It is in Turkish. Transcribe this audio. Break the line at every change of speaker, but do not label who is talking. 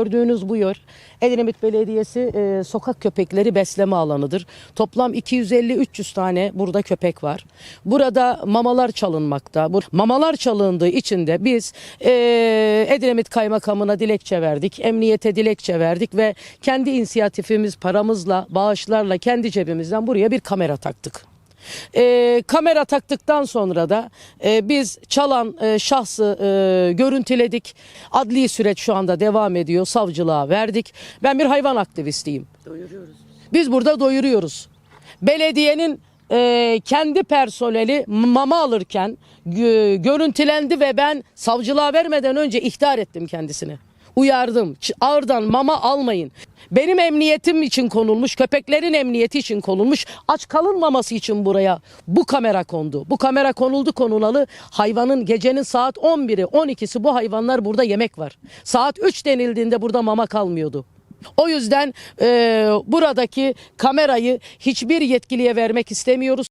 Gördüğünüz bu yer Edremit Belediyesi e, sokak köpekleri besleme alanıdır. Toplam 250-300 tane burada köpek var. Burada mamalar çalınmakta. Bu mamalar çalındığı için de biz e, Edremit Kaymakamına dilekçe verdik. Emniyete dilekçe verdik ve kendi inisiyatifimiz paramızla, bağışlarla kendi cebimizden buraya bir kamera taktık. E, kamera taktıktan sonra da e, biz çalan e, şahsı e, görüntüledik. Adli süreç şu anda devam ediyor. Savcılığa verdik. Ben bir hayvan aktivistiyim. Biz burada doyuruyoruz. Belediyenin e, kendi personeli mama alırken gö- görüntülendi ve ben savcılığa vermeden önce ihtar ettim kendisini. Uyardım. Ağırdan mama almayın. Benim emniyetim için konulmuş, köpeklerin emniyeti için konulmuş, aç kalınmaması için buraya bu kamera kondu. Bu kamera konuldu konulalı hayvanın gecenin saat 11'i 12'si bu hayvanlar burada yemek var. Saat 3 denildiğinde burada mama kalmıyordu. O yüzden e, buradaki kamerayı hiçbir yetkiliye vermek istemiyoruz.